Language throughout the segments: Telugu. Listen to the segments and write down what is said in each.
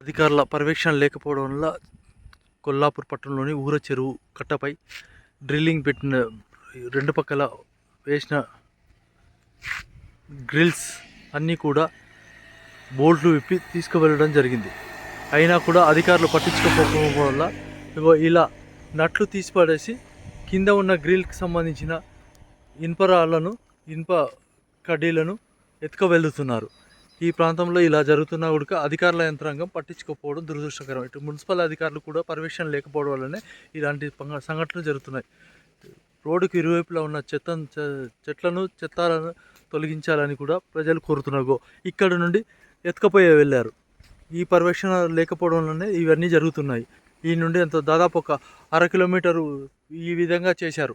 అధికారుల పర్యవేక్షణ లేకపోవడం వల్ల కొల్లాపూర్ పట్టణంలోని ఊర చెరువు కట్టపై డ్రిల్లింగ్ పెట్టిన రెండు పక్కల వేసిన గ్రిల్స్ అన్నీ కూడా బోల్ట్లు విప్పి తీసుకువెళ్ళడం జరిగింది. అయినా కూడా అధికారులు పట్టించుకోకపోవడం వల్ల ఇగో ఇలా నట్లు తీసిపడేసి కింద ఉన్న గ్రిల్కి సంబంధించిన ఇనుప రాళ్ళను ఇనుప కడ్డీలను ఎత్తుకు వెళ్తున్నారు ఈ ప్రాంతంలో ఇలా జరుగుతున్నా కూడా అధికారుల యంత్రాంగం పట్టించుకోకపోవడం దురదృష్టకరం. ఇటు మున్సిపల్ అధికారులు కూడా పర్యవేక్షణ లేకపోవడం వల్లనే ఇలాంటి సంఘటనలు జరుగుతున్నాయి. రోడ్డుకు ఇరువైపులా ఉన్న చెత్త చెట్లను చెత్తాలను తొలగించాలని కూడా ప్రజలు కోరుతున్నారు ఇక్కడ నుండి ఎత్తుకపోయే వెళ్ళారు. ఈ పర్యవేక్షణ లేకపోవడం వల్లనే ఇవన్నీ జరుగుతున్నాయి. ఈ నుండి ఎంత దాదాపు ఒక అర కిలోమీటరు ఈ విధంగా చేశారు.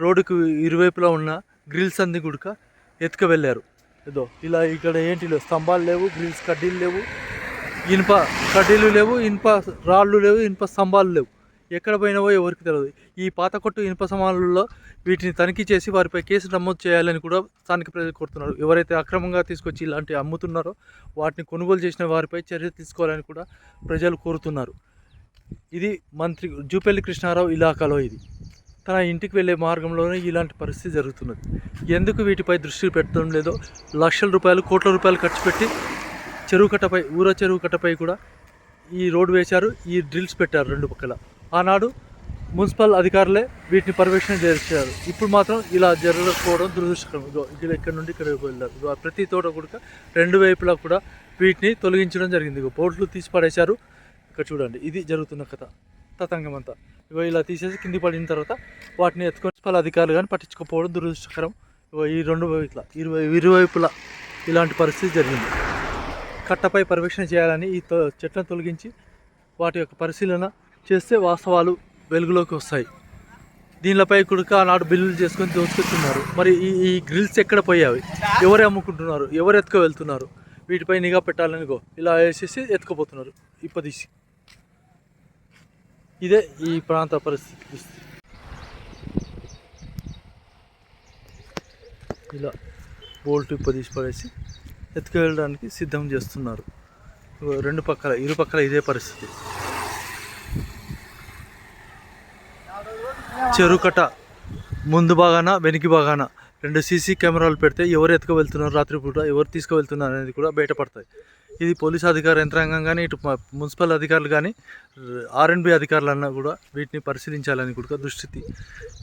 రోడ్డుకు ఇరువైపులా ఉన్న గ్రిల్స్ అన్ని కూడా ఎత్తుక వెళ్ళారు ఏదో ఇలా ఇక్కడ ఏంటి లేవు స్తంభాలు లేవు గ్రిల్స్ కడ్డీలు లేవు ఇనుప కడ్డీలు లేవు ఇనుప రాళ్ళు లేవు ఇనుప స్తంభాలు లేవు. ఎక్కడ పోయినావో ఎవరికి తెలియదు ఈ పాత కొట్టు ఇనుప సమానుల్లో వీటిని తనిఖీ చేసి వారిపై కేసు నమోదు చేయాలని కూడా స్థానిక ప్రజలు కోరుతున్నారు. ఎవరైతే అక్రమంగా తీసుకొచ్చి ఇలాంటివి అమ్ముతున్నారో వాటిని కొనుగోలు చేసిన వారిపై చర్య తీసుకోవాలని కూడా ప్రజలు కోరుతున్నారు. ఇది మంత్రి జూపల్లి కృష్ణారావు ఇలాకాలో ఇది. తన ఇంటికి వెళ్ళే మార్గంలోనే ఇలాంటి పరిస్థితి జరుగుతున్నది. ఎందుకు వీటిపై దృష్టి పెట్టడం లేదో లక్షల రూపాయలు కోట్ల రూపాయలు ఖర్చు పెట్టి చెరువు కట్టపై ఊర చెరువు కట్టపై కూడా ఈ రోడ్డు వేశారు ఈ డ్రిల్స్ పెట్టారు రెండు పక్కల. ఆనాడు మున్సిపల్ అధికారులే వీటిని పర్యవేక్షణ చేశారు. ఇప్పుడు మాత్రం ఇలా జరగకపోవడం దురదృష్టకరం. ఇగో ఇక్కడ నుండి ఇక్కడ వెళ్ళారు. ప్రతి తోట కూడా రెండు వైపులా కూడా వీటిని తొలగించడం జరిగింది. ఇగో బోట్లు తీసి పడేశారు ఇక్కడ చూడండి ఇది జరుగుతున్న కథ. తతంగం అంతా ఇగో ఇలా తీసేసి కింది పడిన తర్వాత వాటిని ఎత్తుకొని పలు అధికారులు కానీ పట్టించుకోకపోవడం దురదృష్టకరం. ఈ రెండు వైపులా ఇరువై ఇరువైపులా ఇలాంటి పరిస్థితి జరిగింది. కట్టపై పర్యవేక్షణ చేయాలని ఈ తొ- చెట్లను తొలగించి వాటి యొక్క పరిశీలన చేస్తే వాస్తవాలు వెలుగులోకి వస్తాయి. దీనిపై కుడుక ఆనాడు బిల్లులు చేసుకొని దోచుకొచ్చున్నారు. మరి ఈ ఈ గ్రిల్స్ ఎక్కడ పోయావి? ఎవరు అమ్ముకుంటున్నారు? ఎవరు ఎత్తుకు వెళ్తున్నారు? వీటిపై నిఘా పెట్టాలనిగో ఇలా వేసేసి ఎత్తుకుపోతున్నారు. ఇప్పదీసి ఇదే ఈ ప్రాంత పరిస్థితి. ఇలా బోల్ట్ ఇప్పదీసి పడేసి ఎత్తుకు వెళ్ళడానికి సిద్ధం చేస్తున్నారు. రెండు పక్కల ఇరు పక్కల ఇదే పరిస్థితి. చెరుకట ముందు భాగాన వెనికి భాగాన రెండు సీసీ కెమెరాలు పెడితే ఎవరు ఎత్తుకు వెళ్తున్నారు రాత్రిపూట ఎవరు తీసుకువెళ్తున్నారు అనేది కూడా బయటపడతాయి. ఇది పోలీస్ అధికార యంత్రాంగం కానీ ఇటు మున్సిపల్ అధికారులు కానీ ఆర్ఎండ్బి అధికారులన్నా కూడా వీటిని పరిశీలించాలని కూడా దృష్టి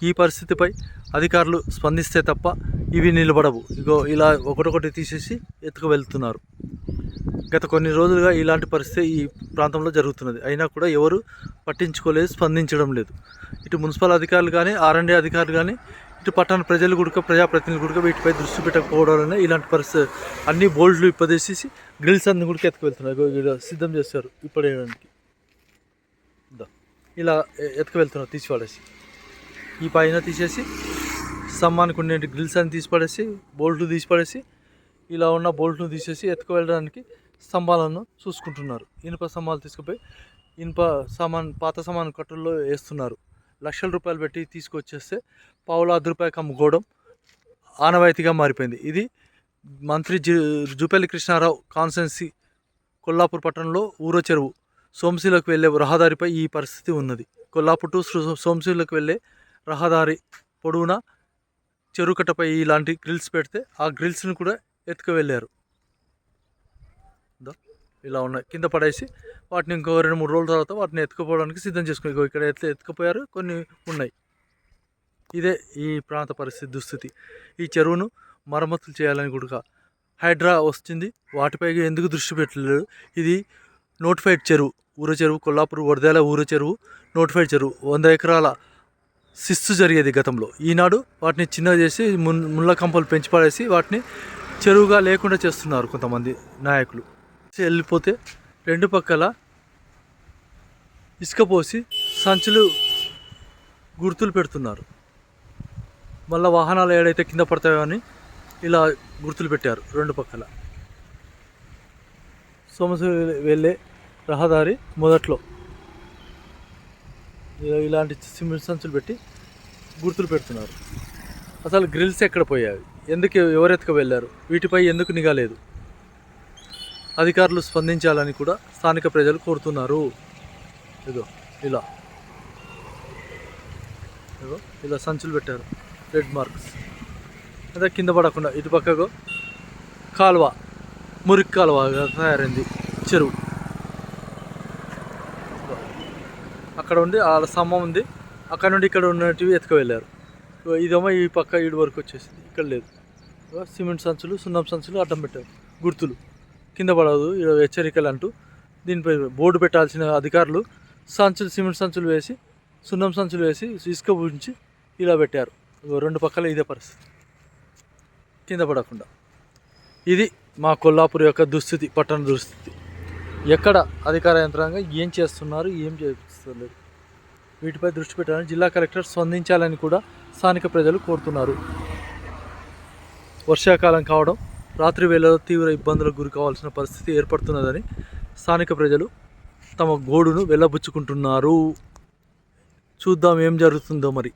ఈ పరిస్థితిపై అధికారులు స్పందిస్తే తప్ప ఇవి నిలబడవు. ఇగో ఇలా ఒకటొకటి తీసేసి ఎత్తుకు వెళ్తున్నారు. గత కొన్ని రోజులుగా ఇలాంటి పరిస్థితి ఈ ప్రాంతంలో జరుగుతున్నది. అయినా కూడా ఎవరు పట్టించుకోలేదు స్పందించడం లేదు. ఇటు మున్సిపల్ అధికారులు కానీ ఆర్ఎండి అధికారులు కానీ ఇటు పట్టణ ప్రజలు కూడా ప్రజాప్రతినిధులు కూడా వీటిపై దృష్టి పెట్టకపోవడం వలన ఇలాంటి పరిస్థితి. అన్ని బోల్డ్లు ఇప్పదీసేసి గ్రిల్స్ అన్ని కూడా ఎత్తుకు వెళ్తున్నారు సిద్ధం చేస్తారు ఇప్పడేయడానికి ఇలా ఎత్తుకువెళ్తున్నారు ఎత్తుకు వెళ్తున్నారు ఈ పైన తీసేసి స్తంభానికి ఉండే గ్రిల్స్ అని తీసిపడేసి బోల్ట్లు తీసిపడేసి ఇలా ఉన్న బోల్ట్ను తీసేసి ఎత్తుకు వెళ్ళడానికి స్తంభాలను చూసుకుంటున్నారు. ఇనుప స్తంభాలు తీసుకుపోయి ఇనుప సామాన్ పాత సామాన్ కట్టుల్లో వేస్తున్నారు. లక్షల రూపాయలు పెట్టి తీసుకొచ్చేస్తే పావులాది రూపాయకి అమ్ముకోవడం ఆనవాయితీగా మారిపోయింది. ఇది మంత్రి జు జూపల్లి కృష్ణారావు కాన్సెన్సీ కొల్లాపూర్ పట్టణంలో ఊరో చెరువు సోమశీలకు వెళ్ళే రహదారిపై ఈ పరిస్థితి ఉన్నది. కొల్లాపూర్ టు సో- సోమశీలకు వెళ్ళే రహదారి పొడవునా చెరువు కట్టపై ఇలాంటి గ్రిల్స్ పెడితే ఆ గ్రిల్స్ని కూడా ఎత్తుకు వెళ్ళారు ఇలా ఉన్నాయి. కింద పడేసి వాటిని ఇంకో రెండు మూడు రోజుల తర్వాత వాటిని ఎత్తుకుపోవడానికి సిద్ధం చేసుకుని ఇక్కడ ఎత్తు ఎత్తుకుపోయారు. కొన్ని ఉన్నాయి. ఇదే ఈ ప్రాంత పరిస్థితి దుస్థితి. ఈ చెరువును మరమ్మతులు చేయాలని కూడా హైడ్రా వస్తుంది. వాటిపై ఎందుకు దృష్టి పెట్టలేదు? ఇది నోటిఫైడ్ చెరువు. ఊర చెరువు కొల్లాపూర్ వడదేల ఊర చెరువు నోటిఫైడ్ చెరువు. వంద ఎకరాల శిస్తు జరిగేది గతంలో. ఈనాడు వాటిని చిన్నగా చేసి మున్ ముళ్ళ కంపలు పెంచి పడేసి వాటిని చెరువుగా లేకుండా చేస్తున్నారు కొంతమంది నాయకులు. వెళ్ళిపోతే రెండు పక్కల ఇసుక పోసి సంచులు గుర్తులు పెడుతున్నారు. మళ్ళీ వాహనాలు ఏడైతే కింద పడతాయో అని ఇలా గుర్తులు పెట్టారు రెండు పక్కల. సోమసు వెళ్ళే రహదారి మొదట్లో ఇలా- ఇలాంటి సిమెంట్ సంచులు పెట్టి గుర్తులు పెడుతున్నారు. అసలు గ్రిల్స్ ఎక్కడ పోయాయి? ఎందుకు ఎవరు ఎత్తుకు వెళ్ళారు? వీటిపై ఎందుకు నిఘా లేదు? అధికారులు స్పందించాలని కూడా స్థానిక ప్రజలు కోరుతున్నారు. ఇదో ఇలా. ఇదో ఇలా సంచులు పెట్టారు. రెడ్ మార్క్స్ అదే కింద పడకుండా ఇటు పక్కకు కాలువ మురికి కాలువగా తయారైంది చెరువు. అక్కడ ఉండి వాళ్ళ స్తంభం ఉంది. అక్కడ నుండి ఇక్కడ ఉన్నటివి ఎత్తుకు వెళ్ళారు. ఇదేమో ఈ పక్క ఈడు వరకు వచ్చేసింది. ఇక్కడ లేదు. సిమెంట్ సంచులు సున్నం సంచులు అడ్డం పెట్టారు. గుర్తులు. కింద పడదు. హెచ్చరికలు అంటూ దీనిపై బోర్డు పెట్టాల్సిన అధికారులు సంచులు సిమెంట్ సంచులు వేసి సున్నం సంచులు వేసి ఇసుక ఉంచి ఇలా పెట్టారు. రెండు పక్కల ఇదే పరిస్థితి. కింద పడకుండా. ఇది మా కొల్లాపూర్ యొక్క దుస్థితి పట్టణ దుస్థితి. ఎక్కడ అధికార యంత్రాంగం ఏం చేస్తున్నారు ఏం చేస్తలేదు? వీటిపై దృష్టి పెట్టాలని జిల్లా కలెక్టర్ స్పందించాలని కూడా స్థానిక ప్రజలు కోరుతున్నారు. వర్షాకాలం కావడం రాత్రి వేళలో తీవ్ర ఇబ్బందులకు గురి కావాల్సిన పరిస్థితి ఏర్పడుతున్నదని స్థానిక ప్రజలు తమ గోడును వెళ్ళబుచ్చుకుంటున్నారు. చూద్దాం ఏం జరుగుతుందో మరి.